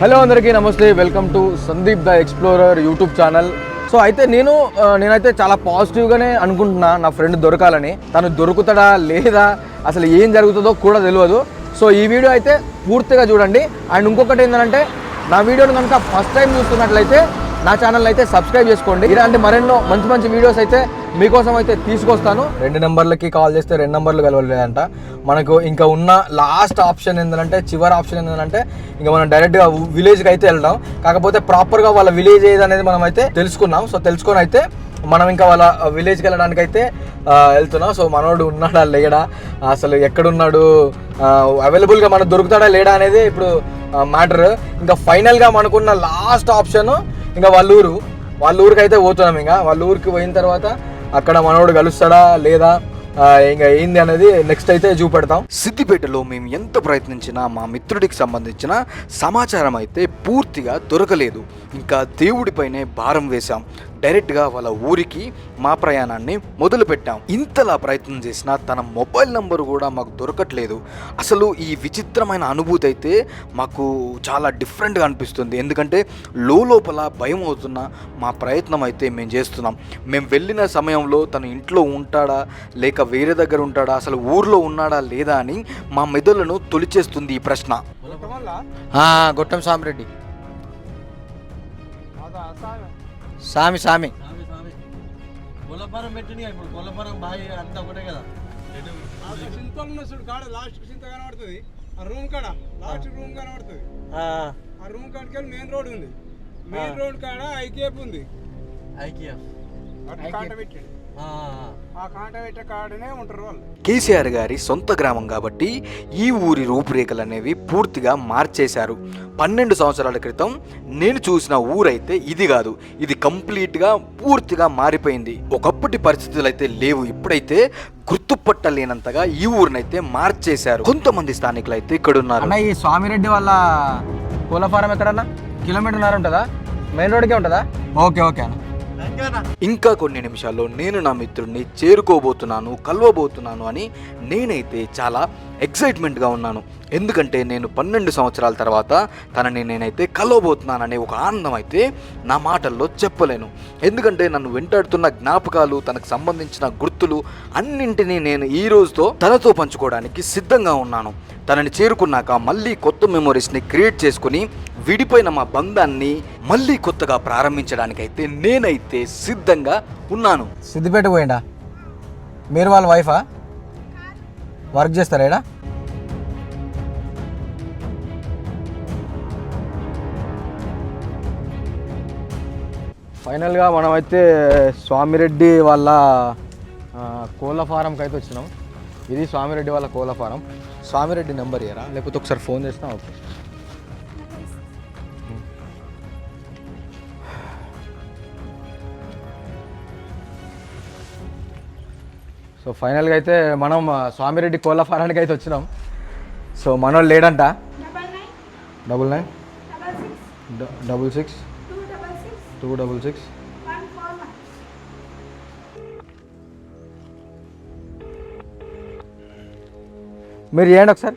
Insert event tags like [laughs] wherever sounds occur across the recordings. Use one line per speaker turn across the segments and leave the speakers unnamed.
Hello అందరికీ నమస్తే welcome to Sandeep the explorer YouTube channel. So అయితే నేను నేనైతే చాలా పాజిటివ్గానే అనుకుంటున్నా నా ఫ్రెండ్ దొరకాలని. తను దొరుకుతాడా లేదా అసలు ఏం జరుగుతుందో కూడా తెలియదు. సో ఈ వీడియో అయితే పూర్తిగా చూడండి. అండ్ ఇంకొకటి ఏంటంటే నా వీడియోని కనుక ఫస్ట్ టైం చూస్తున్నట్లయితే నా ఛానల్ అయితే సబ్స్క్రైబ్ చేసుకోండి. ఇలాంటి మరెన్నో మంచి మంచి వీడియోస్ అయితే మీకోసం అయితే తీసుకొస్తాను. రెండు నెంబర్లకి కాల్ చేస్తే రెండు నెంబర్లు కలవలేదంట. మనకు ఇంకా ఉన్న లాస్ట్ ఆప్షన్ ఏంటంటే చివరి ఆప్షన్ ఏంటంటే ఇంకా మనం డైరెక్ట్గా విలేజ్కి అయితే వెళ్దాం. కాకపోతే ప్రాపర్గా వాళ్ళ విలేజ్ ఏది అనేది మనం అయితే తెలుసుకున్నాం. సో తెలుసుకొని అయితే మనం ఇంకా వాళ్ళ విలేజ్కి వెళ్ళడానికి అయితే వెళ్తున్నాం. సో మనోడు ఉన్నాడా? లేడా? అసలు ఎక్కడున్నాడు? అవైలబుల్గా మనకు దొరుకుతాడా? లేడా అనేది ఇప్పుడు మ్యాటర్. ఇంకా ఫైనల్గా మనకున్న లాస్ట్ ఆప్షన్ ఇంకా వాళ్ళ ఊరు. వాళ్ళ ఊరికి అయితే పోతున్నాం ఇంకా. వాళ్ళ ఊరికి పోయిన తర్వాత అక్కడ మనోడు కలుస్తాడా లేదా ఇంకా ఏంది అనేది నెక్స్ట్ అయితే చూపెడతాం.
సిద్దిపేటలో మేము ఎంత ప్రయత్నించినా మా మిత్రుడికి సంబంధించిన సమాచారం అయితే పూర్తిగా దొరకలేదు. ఇంకా దేవుడిపైనే భారం వేశాం. డైరెక్ట్గా వాళ్ళ ఊరికి మా ప్రయాణాన్ని మొదలుపెట్టాం. ఇంతలా ప్రయత్నం చేసినా తన మొబైల్ నంబర్ కూడా మాకు దొరకట్లేదు. అసలు ఈ విచిత్రమైన అనుభూతి అయితే మాకు చాలా డిఫరెంట్గా అనిపిస్తుంది. ఎందుకంటే లోపల భయం అవుతున్న మా ప్రయత్నం అయితే మేము చేస్తున్నాం. మేము వెళ్ళిన సమయంలో తను ఇంట్లో ఉంటాడా లేక వేరే దగ్గర ఉంటాడా అసలు ఊర్లో ఉన్నాడా లేదా అని మా మెదడులను తొలిచేస్తుంది ఈ ప్రశ్న.
ఆ, గొట్టం సామిరెడ్డి. సామి సామి.
కొల్లపురం పెట్టింది కదా ఇప్పుడు. కొల్లపురం బాయి అంతా ఒకటే కదా.
సింతలు ఉన్న చూడు కాడ లాస్ట్ సింత కనబడుతుంది ఆ. రూమ్ కాడ లాస్ట్ రూమ్ కనబడుతుంది ఆ రూమ్ కాడికి వెళ్ళి మెయిన్ రోడ్ ఉంది. మెయిన్ రోడ్ కాడ ఐకేప్ ఉంది.
ఐకిఎఫ్.
కాంట పెట్టాడు. ఆ కాంట పెట్టే కాడనే ఉంటారు వాళ్ళు.
కేసీఆర్ గారి సొంత గ్రామం కాబట్టి ఈ ఊరి రూపురేఖలు అనేవి పూర్తిగా మార్చేశారు. పన్నెండు సంవత్సరాల క్రితం నేను చూసిన ఊరైతే ఇది కాదు. ఇది కంప్లీట్గా పూర్తిగా మారిపోయింది. ఒకప్పటి పరిస్థితులు అయితే లేవు. ఇప్పుడైతే గుర్తుపట్టలేనంతగా ఈ ఊరినైతే మార్చేశారు. కొంతమంది స్థానికులు అయితే ఇక్కడ ఉన్నారు
అన్న ఈ స్వామిరెడ్డి వాళ్ళ కోళ్ళ ఫారం ఎక్కడన్నా? కిలోమీటర్న్నర ఉంటుందా? మెయిన్ రోడ్కే ఉంటుందా? ఓకే ఓకే అన్న.
ఇంకా కొన్ని నిమిషాల్లో నేను నా మిత్రుడిని చేరుకోబోతున్నాను కలవబోతున్నాను అని నేనైతే చాలా ఎక్సైట్మెంట్గా ఉన్నాను. ఎందుకంటే నేను పన్నెండు సంవత్సరాల తర్వాత తనని నేనైతే కలవబోతున్నాననే ఒక ఆనందం అయితే నా మాటల్లో చెప్పలేను. ఎందుకంటే నన్ను వెంటాడుతున్న జ్ఞాపకాలు తనకు సంబంధించిన గుర్తులు అన్నింటినీ నేను ఈ రోజుతో తనతో పంచుకోవడానికి సిద్ధంగా ఉన్నాను. తనని చేరుకున్నాక మళ్ళీ కొత్త మెమొరీస్ని క్రియేట్ చేసుకుని విడిపోయిన మా బంధాన్ని మళ్ళీ కొత్తగా ప్రారంభించడానికైతే నేనైతే సిద్ధంగా ఉన్నాను.
సిద్దిపేట పోయిండా? మీరు వాళ్ళ వైఫా? వర్క్ చేస్తారా ఈడ? ఫైనల్గా మనమైతే స్వామిరెడ్డి వాళ్ళ ఆ, కోళ్ళ ఫారంకి అయితే వచ్చినాం. ఇది స్వామిరెడ్డి వాళ్ళ కోళ్ళ ఫారం. స్వామిరెడ్డి నెంబర్ ఇయరా లేకపోతే ఒకసారి ఫోన్ చేసినా ఓకే. సో ఫైనల్గా అయితే మనం స్వామిరెడ్డి కోళ్ళ ఫారానికి అయితే వచ్చినాం. సో మనోళ్ళు లేడంట.
Double nine
double
six two double six
మీరు చేయండి ఒకసారి.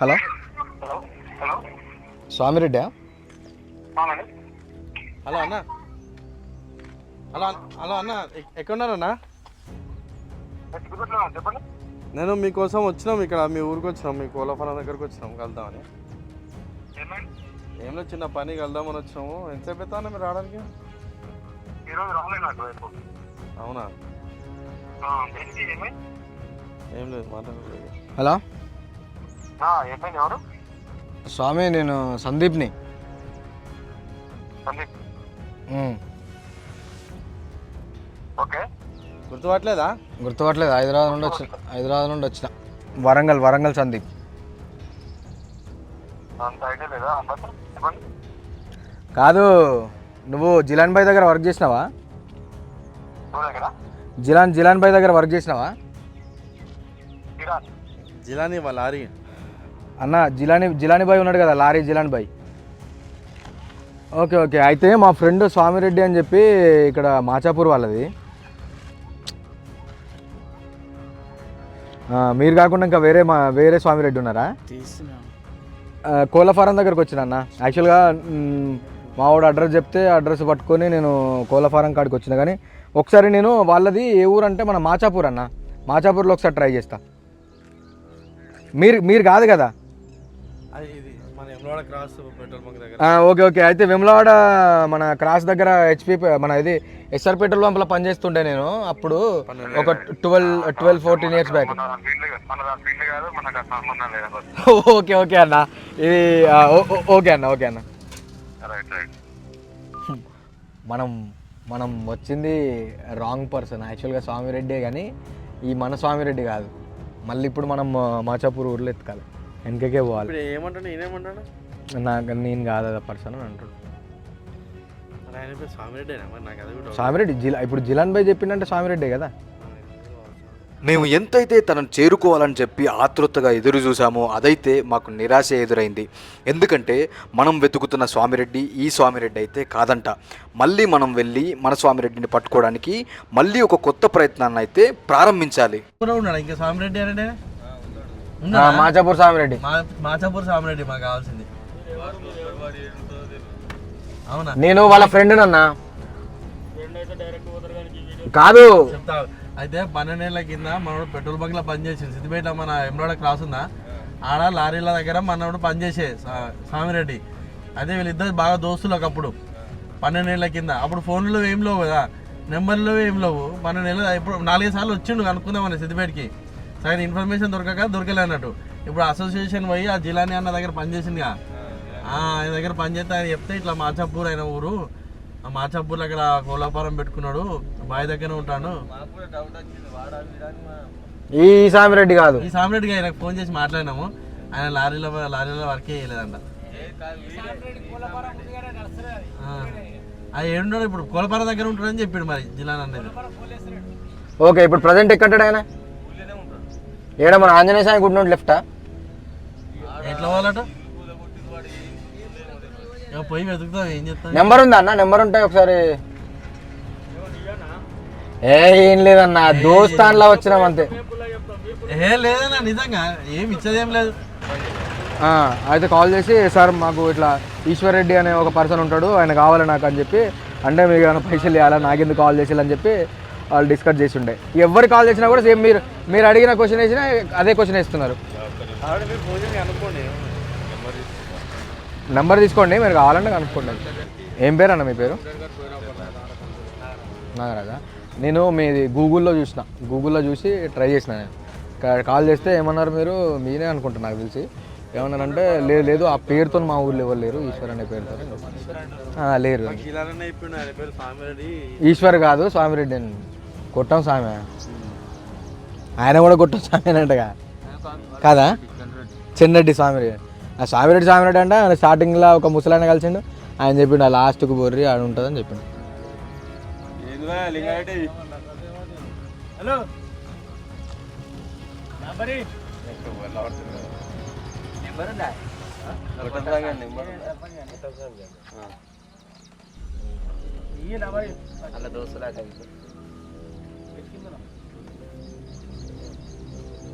హలో? స్వామిరెడ్డి?
హలో అన్న. హలో అన్న- హలో అన్న. ఎక్- ఎక్కడున్నారన్నా నేను మీకోసం వచ్చినాం ఇక్కడ మీ ఊరికి వచ్చినాం మీ కోలఫారం దగ్గరకు వచ్చినాం కలుద్దామని. ఏం లేదు చిన్న పని కలుద్దామని వచ్చినాము. ఎంతసేపు అవుతా మీరు రావడానికి? అవునా? ఏం లేదు మాట్లాడలేదు.
హలో? స్వామి నేను సందీప్ని. ఉమ్.
గుర్తుపట్టలేదా?
గుర్తుపట్టలేదు. హైదరాబాద్ నుండి వచ్చిన హైదరాబాద్ నుండి వచ్చిన. వరంగల్ వరంగల్ సందీప్. కాదు నువ్వు జిలాన్ బాయ్ దగ్గర వర్క్ చేసినావా? జిలాన్ జిలాన్ బాయ్ దగ్గర వర్క్ చేసినావా?
జిలానీ లారీ.
అన్న జిలాని జిలాని బాయ్ ఉన్నాడు కదా లారీ జిలాన్ బాయ్. Okay okay. అయితే మా ఫ్రెండ్ స్వామిరెడ్డి అని చెప్పి ఇక్కడ మాచాపూర్ వాళ్ళది. మీరు కాకుండా ఇంకా వేరే మా వేరే స్వామిరెడ్డి ఉన్నారా? కోళ్ళ ఫారం దగ్గరకు వచ్చిన అన్న. యాక్చువల్గా మ్, మా వాడు అడ్రస్ చెప్తే అడ్రస్ పట్టుకొని నేను కోళ్ళ ఫారం కాడికి వచ్చిన. కానీ ఒకసారి నేను వాళ్ళది ఏ ఊరు అంటే మన మాచాపూర్ అన్న. మాచాపూర్లో ఒకసారి ట్రై చేస్తా. మీరు మీరు కాదు కదా? Okay okay. అయితే వెమ్లవాడ మన క్రాస్ దగ్గర హెచ్పి మన ఇది ఎస్ఆర్ పెట్రోల్ పంప్లో పనిచేస్తుండే నేను అప్పుడు ఒక twelve twelve fourteen years back okay okay అన్న. ఇది ఓకే అన్న ఓకే అన్న. మనం మనం వచ్చింది రాంగ్ పర్సన్. యాక్చువల్గా స్వామిరెడ్డే కానీ ఈ మన స్వామిరెడ్డి కాదు. మళ్ళీ ఇప్పుడు మనం మాచాపూర్ ఊర్లో ఎత్తుకాలి వెనకకే పోవాలి.
ఇప్పుడు ఏమంటాడు? నేనేమంటాడు
నాకు నేను కాదు అదే పర్సన్ అని అంటాడు స్వామిరెడ్డి జిలా ఇప్పుడు జిలాన్ భాయ్ చెప్పిండంటే స్వామిరెడ్డే కదా?
మేము ఎంతైతే తనను చేరుకోవాలని చెప్పి ఆతృతగా ఎదురు చూసామో అదైతే మాకు నిరాశ ఎదురైంది. ఎందుకంటే మనం వెతుకుతున్న స్వామిరెడ్డి ఈ స్వామిరెడ్డి అయితే కాదంట. మళ్ళీ మనం వెళ్ళి మన స్వామిరెడ్డిని పట్టుకోవడానికి మళ్ళీ ఒక కొత్త ప్రయత్నాన్ని అయితే ప్రారంభించాలి.
ఇంకా స్వామిరెడ్డి అంటే
మాచాపూర్ స్వామిరెడ్డి
మా మాచాపూర్ స్వామిరెడ్డి మాకు కావాల్సింది. అవునా?
నేను వాళ్ళ ఫ్రెండ్ అన్న. కాదు.
అయితే పన్నెండేళ్ళ కింద మనోడు పెట్రోల్ బంక్లో పనిచేసింది సిద్దిపేట మన ఎమ్రాడ క్రాస్ ఉందా? ఆడ లారీల దగ్గర మనోడు పనిచేసే సా- స్వామిరెడ్డి అదే వీళ్ళిద్దరు బాగా దోస్తులు ఒకప్పుడు. పన్నెండేళ్ళ కింద. అప్పుడు ఫోన్లో ఏం లేవు కదా. నెంబర్లో ఏం లేవు. పన్నెండేళ్ళు ఇప్పుడు నాలుగైదు సార్లు వచ్చిండు అనుకుందామని సిద్దిపేటకి. సగం ఇన్ఫర్మేషన్ దొరకక దొరకలే అన్నట్టు. ఇప్పుడు అసోసియేషన్ పోయి ఆ జిలాని అన్న దగ్గర పనిచేసిందిగా ఆయన దగ్గర పనిచేస్తే ఆయన చెప్తే ఇట్లా మాచాపూర్ అయిన ఊరు. ఆ మాచాపూర్లో అక్కడ కోలాపురం పెట్టుకున్నాడు. బావి దగ్గర ఉంటాడు.
ఈ స్వామిరెడ్డి కాదు.
ఈ సామిరెడ్డికి ఆయనకు ఫోన్ చేసి మాట్లాడినాము. ఆయన లారీలో లారీలో వర్క్ చేయలేదంట. ఆ ఏడున్నాడు ఇప్పుడు. కోలపార దగ్గర ఉంటాడని చెప్పాడు మరి జిల్లా అనేది
ఓకే ఇప్పుడు ప్రజెంట్ ఎక్కడాడు ఆయన? ఏడ మన ఆంజనేయ స్వామి గుడి నుండి లెఫ్టా
ఎట్లా పోవాలట? ఇక పోయి వెతుకుతాం ఏం చెప్తాం
నెంబర్ ఉందా అన్న? నెంబర్ ఉంటాయి ఒకసారి. ఏ ఏం లేదన్న. దోస్తాన్లా వచ్చినాం అంతే.
ఏ లేదన్నా నిజంగా. ఇచ్చేదేం లేదు.
అయితే కాల్ చేసి సార్ మాకు ఇట్లా ఈశ్వర్ రెడ్డి అనే ఒక పర్సన్ ఉంటాడు. ఆయన కావాలి నాకు అని చెప్పి అంటే మీకు ఏమైనా పైసలు ఇవ్వాలా నాకెందుకు కాల్ చేసి అని చెప్పి వాళ్ళు డిస్కస్ చేసి ఉండే. ఎవరు కాల్ చేసినా కూడా సేమ్ మీరు మీరు అడిగిన క్వశ్చన్ వేసినా అదే క్వశ్చన్ వేస్తున్నారు. నెంబర్ తీసుకోండి మీరు కావాలంటే కనుక్కోండి. ఏం పేరు అన్న మీ పేరు? నాగరాజా. నేను మీది గూగుల్లో చూసిన. గూగుల్లో చూసి ట్రై చేసిన నేను. కాల్ చేస్తే ఏమన్నారు మీరు? మీరే అనుకుంటా నాకు తెలిసి. ఏమన్నారంటే లేదు లేదు ఆ పేరుతో మా ఊర్లో ఎవరు లేరు? ఈశ్వర్ అనే పేరుతో. లేరు. ఈశ్వర్ కాదు స్వామిరెడ్డి కొట్టం స్వామి ఆయన కూడా కొట్టం స్వామి అంటగా. కాదా? చెన్నరెడ్డి స్వామిరెడ్డి. ఆ స్వామిరెడ్డి స్వామిరెడ్డి అంటే ఆయన స్టార్టింగ్లో ఒక ముసలాయన కలిసిండు. ఆయన చెప్పిండు ఆ లాస్ట్కు బొర్రి ఆడ ఉంటుందని చెప్పిండు.
Hello?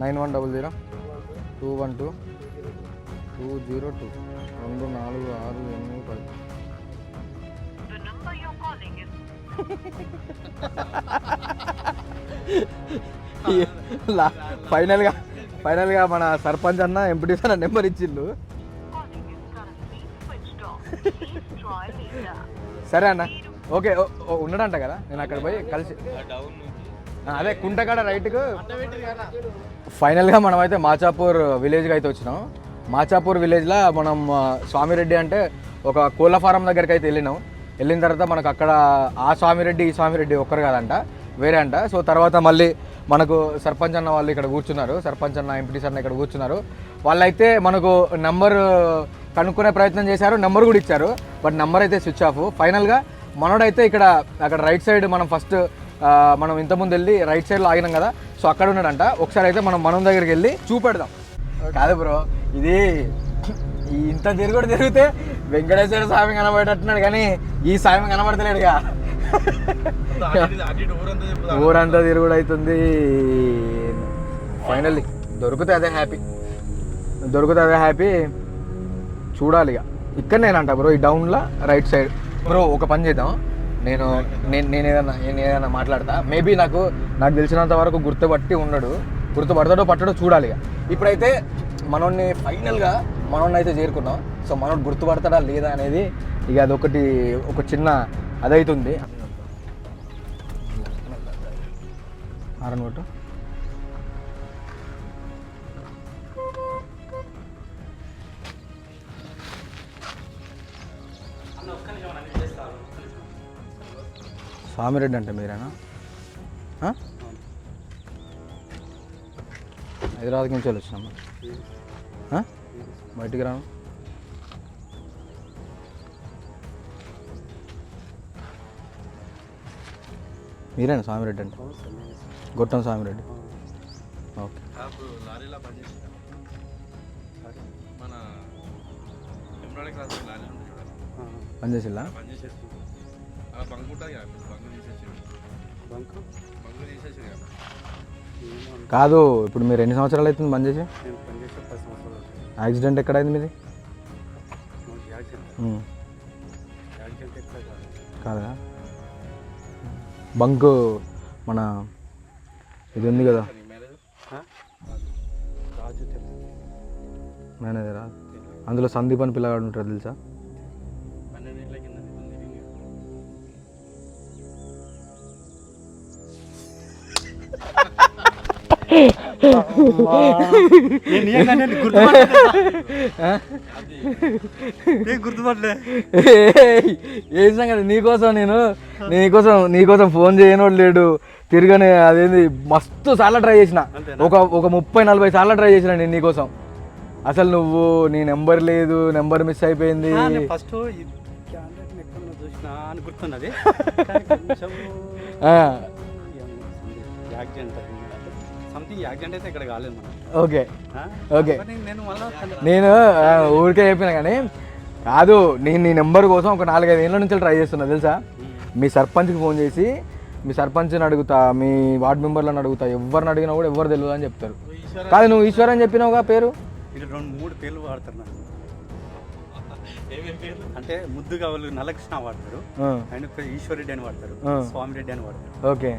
Nine one double zero two one two two zero two రెండు నాలుగు ఆరు ఎనిమిది పది ఫైనల్గా ఫైనల్గా మన సర్పంచ్ అన్న ఎంపీటీ అన్న నెంబర్ ఇచ్చిండు. [laughs] సరే అన్న. ఓకే ఓ- ఓ, ఉన్నాడంట కదా. నేను అక్కడ పోయి కలిసి అదే కుంటకాడ రైట్కు ఫైనల్గా మనం అయితే మాచాపూర్ విలేజ్కి అయితే వచ్చినాం. మాచాపూర్ విలేజ్లో మనం స్వామిరెడ్డి అంటే ఒక కోళ్ళ ఫారం దగ్గరికి అయితే వెళ్ళినాం. వెళ్ళిన తర్వాత మనకు అక్కడ ఆ స్వామిరెడ్డి ఈ స్వామిరెడ్డి ఒక్కరు కాదంట వేరే అంట. సో తర్వాత మళ్ళీ మనకు సర్పంచ్ అన్న వాళ్ళు ఇక్కడ కూర్చున్నారు. సర్పంచ్ అన్న ఎంపీటీ అన్న ఇక్కడ కూర్చున్నారు. వాళ్ళైతే మనకు నెంబర్ కనుక్కునే ప్రయత్నం చేశారు. నెంబర్ కూడా ఇచ్చారు. బట్ నెంబర్ అయితే స్విచ్ ఆఫ్. ఫైనల్గా మనోడైతే ఇక్కడ అక్కడ రైట్ సైడ్ మనం ఫస్ట్ మనం ఇంతకుముందు వెళ్ళి రైట్ సైడ్లో ఆగినాం కదా సో అక్కడ ఉన్నాడంట. ఒకసారి అయితే మనం మనం దగ్గరికి వెళ్ళి చూపెడదాం. కాదు బ్రో ఇది ఇంత తిరుగుడు తిరిగితే వెంకటేశ్వర స్వామి కనబడేటట్టున్నాడు కానీ ఈ స్వామి కనబడతలేడుగా. ఊరంతా తిరుగుడు అవుతుంది. ఫైనల్లీ దొరికితే అదే హ్యాపీ దొరికితే అదే హ్యాపీ చూడాలి ఇక ఇక్కడ నేనంట బ్రో ఈ డౌన్లో రైట్ సైడ్. బ్రో ఒక పని చేద్దాం. నేను నేను నేను ఏదైనా నేను ఏదైనా మాట్లాడతా. మేబీ నాకు నాకు తెలిసినంత వరకు గుర్తుపట్టి ఉండడు. గుర్తుపడతాడో పట్టడో చూడాలి ఇక ఇప్పుడైతే మనోడిని ఫైనల్గా మనోడిని అయితే చేరుకున్నాం. సో మనోడు గుర్తుపడతాడా లేదా అనేది ఇక అదొకటి ఒక చిన్న అదైతుంది. ఆరన్ స్వామిరెడ్డి అంటే మీరేనా? ఆ? హైదరాబాద్ నుంచి వెళ్ళి వచ్చినాము? బయటికి రాను? మీరేనా స్వామిరెడ్డి అంటే? గొట్టం స్వామిరెడ్డి ఓకే. పనిచేసిల్లా?
అలా బంక్ ఉంటుంది కదా ఇప్పుడు బంక్ తీసేసి
బంక్?
బంక్ తీసేసి కదా.
కాదు ఇప్పుడు మీరు ఎన్ని సంవత్సరాలు అవుతుంది బంద్ చేసి?
నేను పనిచేసే పది సంవత్సరాలు అవుతుంది.
యాక్సిడెంట్ ఎక్కడైంది మీది?
నాకు యాక్సిడెంట్.
ఉమ్,
యాక్సిడెంట్ ఎక్కడ కాదు.
కాదా? బంక్ మన ఇది ఉంది కదా.
నీ మ్యారేజ్
ఆ? రాజు తెలుసు
మేనేజరా? అందులో సందీప్ అని పిల్లగాడు ఉంటాడు తెలుసా? ఏం సంగతి? నీకోసం నేను నీకోసం నీకోసం ఫోన్ చేయనోడు లేడు. తిరగని అదేంది? మస్తు సార్లు ట్రై చేసిన. ఒక ఒక ముప్పై నలభై సార్లు ట్రై చేసిన నేను నీకోసం అసలు నువ్వు నీ నెంబర్ లేదు నెంబర్ మిస్ అయిపోయింది.
ఫస్ట్ చూసినా అని గుర్తున్నది [laughs] యాక్సిడెంట్ సంథింగ్ యాక్సిడెంట్ అయితే ఇక్కడ కాలేదు మనం.
ఓకే.
ఆ?
ఓకే.
నేను
ఊరికే చెప్పిన కానీ కాదు నేను నీ నెంబర్ కోసం ఒక నాలుగైదు ఏళ్ళ నుంచి ట్రై చేస్తున్నా తెలుసా? మీ సర్పంచ్కి ఫోన్ చేసి మీ సర్పంచ్ని అడుగుతా మీ వార్డ్ మెంబర్లను అడుగుతా ఎవరిని అడిగినా కూడా ఎవరు తెలియదు అని చెప్తారు. కాదు నువ్వు ఈశ్వర్ అని చెప్పినావుగా పేరు?
ఇక్కడ రెండు మూడు పేర్లు [laughs]
పేర్లు?
అంటే ముద్దుగా వాళ్ళు నలకృష్ణ వాడతారు. ఆయన పేరు ఈశ్వరెడ్డి అని వాడతారు.
ఆ.
స్వామిరెడ్డి అని వాడతారు.
ఓకే.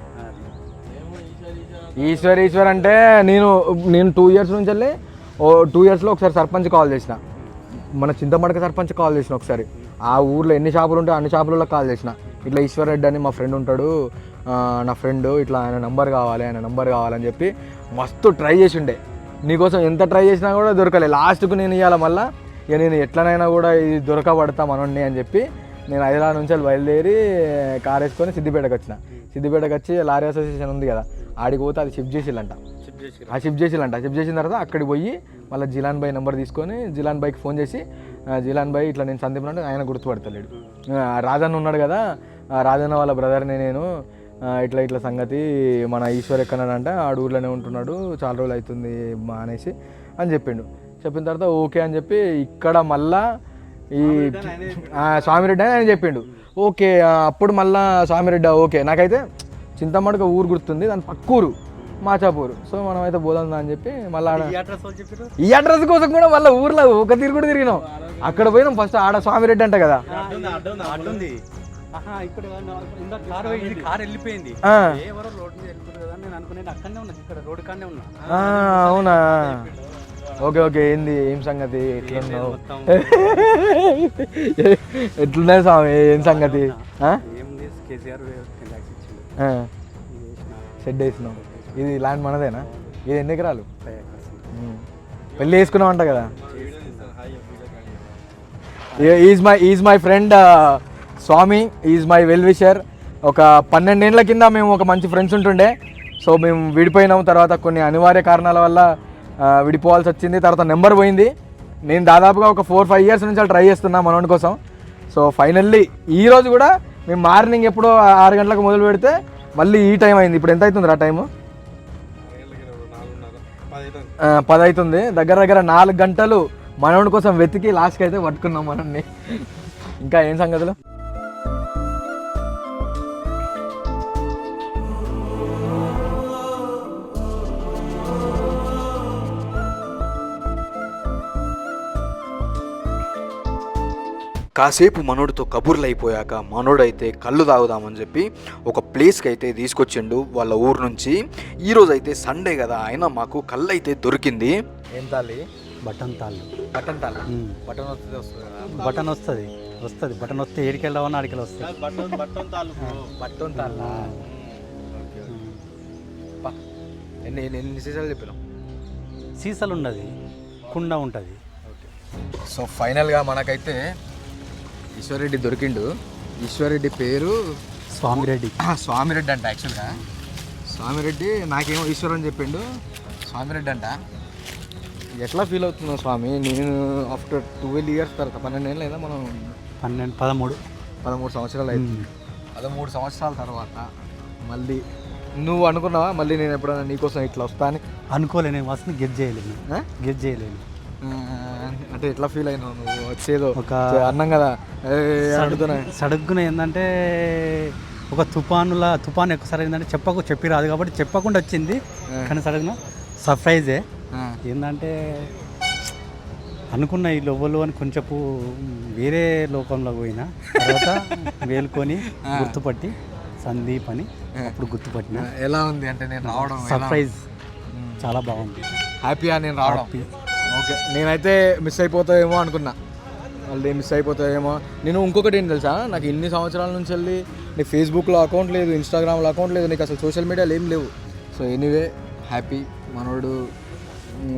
ఈశ్వర్ ఈశ్వర్ అంటే నేను నేను టూ ఇయర్స్ నుంచి వెళ్ళి ఓ టూ ఇయర్స్లో ఒకసారి సర్పంచ్ కాల్ చేసిన. మన చింతమడక సర్పంచ్ కాల్ చేసిన ఒకసారి. ఆ ఊర్లో ఎన్ని షాపులు ఉంటే అన్ని షాపులలో కాల్ చేసిన. ఇట్లా ఈశ్వర్ రెడ్డి అని మా ఫ్రెండ్ ఉంటాడు. నా ఫ్రెండ్ ఇట్లా ఆయన నంబర్ కావాలి ఆయన నంబర్ కావాలని చెప్పి మస్తు ట్రై చేసిండే. నీకోసం ఎంత ట్రై చేసినా కూడా దొరకలే. లాస్ట్కు నేను ఇవ్వాల మళ్ళా ఇక నేను ఎట్లనైనా కూడా ఇది దొరకబడతా మనోడిని అని చెప్పి నేను హైదరాబాద్ నుంచి వెళ్ళి బయలుదేరి కారు వేసుకొని సిద్దిపేటకు వచ్చిన. సిద్దిపేటకు వచ్చి లారీ అసోసియేషన్ ఉంది కదా ఆడికి పోతే అది షిఫ్ట్ చేసిల్లంట. ఆ షిఫ్ట్ చేసిల్లంట. షిఫ్ట్ చేసిన తర్వాత అక్కడికి పోయి మళ్ళీ జిలాన్ బాయ్ నెంబర్ తీసుకొని జిలాన్ బాయ్కి ఫోన్ చేసి "ఆ, జిలాన్ బాయ్ ఇట్లా నేను సందీప్ అంటే ఆయన గుర్తుపడతలేడు. ఆ, రాజన్న ఉన్నాడు కదా ఆ రాజన్న వాళ్ళ బ్రదర్ని నేను ఆ, ఇట్లా ఇట్లా సంగతి మన ఈశ్వర్ ఎక్కడాడంటే ఆడు ఊర్లోనే ఉంటున్నాడు చాలా రోజులు అవుతుంది మా అనేసి అని చెప్పిండు. చెప్పిన తర్వాత ఓకే అని చెప్పి ఇక్కడ మళ్ళా ఈ ఆ, స్వామిరెడ్డి అని ఆయన చెప్పిండు. ఓకే అప్పుడు మళ్ళా స్వామిరెడ్డి ఓకే. నాకైతే చింతమడక ఊరు గుర్తుంది దాని పక్క ఊరు మాచాపూర్. సో మనం అయితే పోదాం అని చెప్పి మళ్ళీ ఆడ
ఈ అడ్రస్
కోసం కూడా మళ్ళీ ఊర్లో ఒక తిరుగుడు తిరిగినాం. అక్కడ పోయినాం ఫస్ట్ ఆడ స్వామిరెడ్డి అంట కదా.
అడ్డుంది ఆహా ఇక్కడ ఇందా కారు ఇది కారు వెళ్ళిపోయింది.
ఆ.
ఎవరో రోడ్ మీద వెళ్ళిపోయారు కదా అని నేను అనుకునేది అక్కడనే ఉన్నా ఇక్కడ రోడ్ కాడనే ఉన్నా.
ఆ, అవునా? ఓకే ఓకే ఏంది ఏం సంగతి? ఎట్లున్నావు? [laughs] ఎట్లున్నాయి స్వామి? ఏం సంగతి? షెడ్ వేసినాం ఇది ల్యాండ్ మనదేనా? ఇది ఎన్ని ఎకరాలు. పెళ్ళి వేసుకున్నాం అంట కదా is my is my friend Swami. Is my well wisher ఒక పన్నెండేండ్ల కింద మేము ఒక మంచి ఫ్రెండ్స్ ఉంటుండే. సో మేము విడిపోయినాం తర్వాత కొన్ని అనివార్య కారణాల వల్ల విడిపోవాల్సి వచ్చింది. తర్వాత నెంబర్ పోయింది. నేను దాదాపుగా ఒక ఫోర్ ఫైవ్ ఇయర్స్ నుంచి ట్రై చేస్తున్నా మనోడి కోసం. సో ఫైనల్లీ ఈ రోజు కూడా మేము మార్నింగ్ ఎప్పుడో ఆరు గంటలకు మొదలు పెడితే మళ్ళీ ఈ టైం అయింది. ఇప్పుడు ఎంత అవుతుంది ఆ టైము పది అవుతుంది దగ్గర దగ్గర నాలుగు గంటలు మనోడి కోసం వెతికి లాస్ట్కి అయితే పట్టుకున్నాం మనల్ని ఇంకా ఏం సంగతులు?
కాసేపు మనోడితో కబుర్లు అయిపోయాక మనోడైతే కళ్ళు తాగుదామని చెప్పి ఒక ప్లేస్కి అయితే తీసుకొచ్చిండు వాళ్ళ ఊరు నుంచి. ఈరోజు అయితే సండే కదా అయినా మాకు కళ్ళు అయితే దొరికింది.
ఏం తాలి?
బటన్ తాళ్ళు
బటన్
ఉమ్.
బటన్ వస్తుంది వస్తుంది
బటన్ వస్తుంది. వస్తుంది. బటన్ వస్తే ఏడికి వెళ్దామని ఆడికి వస్తుంది.
బట్టన్ తాలి ఎన్ని ఎన్ని ఎన్ని సీసాలు చెప్పినాం
సీసాలు ఉన్నది కుండ ఉంటుంది.
సో ఫైనల్గా మనకైతే ఈశ్వర్రెడ్డి దొరికిండు. ఈశ్వర్రెడ్డి పేరు
స్వామిరెడ్డి.
స్వామిరెడ్డి అంట యాక్చువల్గా స్వామిరెడ్డి నాకేమో ఈశ్వర్ అని చెప్పిండు. స్వామిరెడ్డి అంట. ఎట్లా ఫీల్ అవుతున్నావు స్వామి? నేను ఆఫ్టర్ ట్వెల్వ్ ఇయర్స్ తర్వాత పన్నెండు ఏళ్ళు లేదా మనం?
పన్నెండు పదమూడు.
పదమూడు సంవత్సరాలు అయింది. పదమూడు సంవత్సరాల తర్వాత మళ్ళీ నువ్వు అనుకున్నావా? మళ్ళీ నేను ఎప్పుడైనా నీకోసం ఇట్లా వస్తా అని
అనుకోలే నేను వస్తుంది గెట్ చేయలేను? గెట్ చేయలేను
అంటే ఎట్లా ఫీల్ అయినావు నువ్వు? వచ్చేదో.
ఒక-
అన్నం కదా.
సడుగ్గున ఏంటంటే ఒక తుఫానుల తుఫాను ఎక్కువసారి ఏంటంటే చెప్పకు చెప్పి రాదు కాబట్టి చెప్పకుండా వచ్చింది. కానీ సడన్గా సర్ప్రైజే ఏంటంటే అనుకున్న ఈ లోబలు అని కొంచెంపు వేరే లోకంలో పోయినా తర్వాత [laughs] వేలుకొని గుర్తుపట్టి సందీప్ అని అప్పుడు గుర్తుపట్టిన.
ఎలా ఉంది? అంటే నేను రావడం
సర్ప్రైజ్ చాలా బాగుంది.
హ్యాపీయా నేను రావడం? ఓకే నేనైతే మిస్ అయిపోతాయేమో అనుకున్నా. మళ్ళీ మిస్ అయిపోతాయేమో. నేను ఇంకొకటి ఏం తెలుసా? నాకు ఇన్ని సంవత్సరాల నుంచి వెళ్ళి నీ ఫేస్బుక్లో అకౌంట్ లేదు ఇన్స్టాగ్రామ్లో అకౌంట్ లేదు నీకు అసలు సోషల్ మీడియాలో ఏం లేవు. సో ఎనీవే హ్యాపీ మనోడు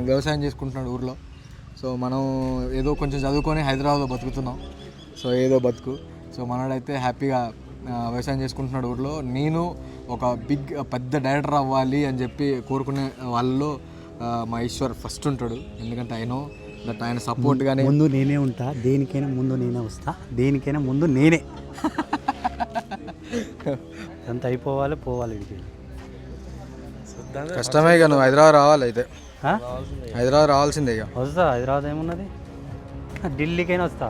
వ్యవసాయం చేసుకుంటున్నాడు ఊర్లో. సో మనం ఏదో కొంచెం చదువుకొని హైదరాబాద్లో బతుకుతున్నాం. సో ఏదో బతుకు. సో మనోడైతే హ్యాపీగా వ్యవసాయం చేసుకుంటున్నాడు ఊర్లో. నేను ఒక బిగ్ పెద్ద డైరెక్టర్ అవ్వాలి అని చెప్పి కోరుకునే వాళ్ళలో మా ఈశ్వర్ ఫస్ట్ ఉంటాడు. ఎందుకంటే ఆయన దట్ ఆయన సపోర్ట్ కానీ
ముందు నేనే ఉంటా దేనికైనా ముందు నేనే వస్తా దేనికైనా ముందు నేనే. అంత అయిపోవాలి పోవాలి ఇంటికి.
కష్టమే ఇక నువ్వు హైదరాబాద్ రావాలి అయితే? హైదరాబాద్ రావాల్సిందే ఇక.
వస్తా హైదరాబాద్ ఏమున్నది? ఢిల్లీకైనా వస్తా.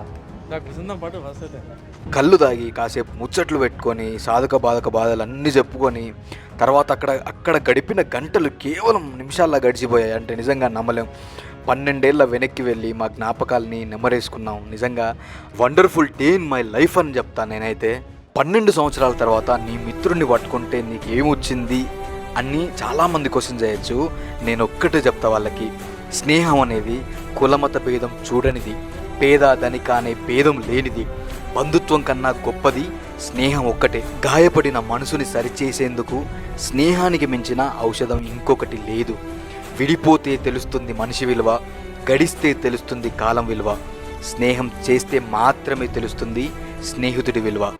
కళ్ళు తాగి కాసేపు ముచ్చట్లు పెట్టుకొని సాధక బాధక బాధలు అన్నీ చెప్పుకొని తర్వాత అక్కడ అక్కడ గడిపిన గంటలు కేవలం నిమిషాల్లో గడిచిపోయాయి. అంటే నిజంగా నమ్మలేం. పన్నెండేళ్ళ వెనక్కి వెళ్ళి మా జ్ఞాపకాలని నెమరేసుకున్నాం. నిజంగా wonderful day in my life అని చెప్తాను నేనైతే. పన్నెండు సంవత్సరాల తర్వాత నీ మిత్రుడిని పట్టుకుంటే నీకు ఏమొచ్చింది అని చాలామంది క్వశ్చన్ చేయొచ్చు. నేను ఒక్కటే చెప్తా వాళ్ళకి. స్నేహం అనేది కులమత భేదం చూడనిది. పేద ధనిక అనే భేదం లేనిది. బంధుత్వం కన్నా గొప్పది స్నేహం ఒక్కటే. గాయపడిన మనసుని సరిచేసేందుకు స్నేహానికి మించిన ఔషధం ఇంకొకటి లేదు. విడిపోతే తెలుస్తుంది మనిషి విలువ గడిస్తే తెలుస్తుంది కాలం విలువ. స్నేహం చేస్తే మాత్రమే తెలుస్తుంది స్నేహితుడి విలువ.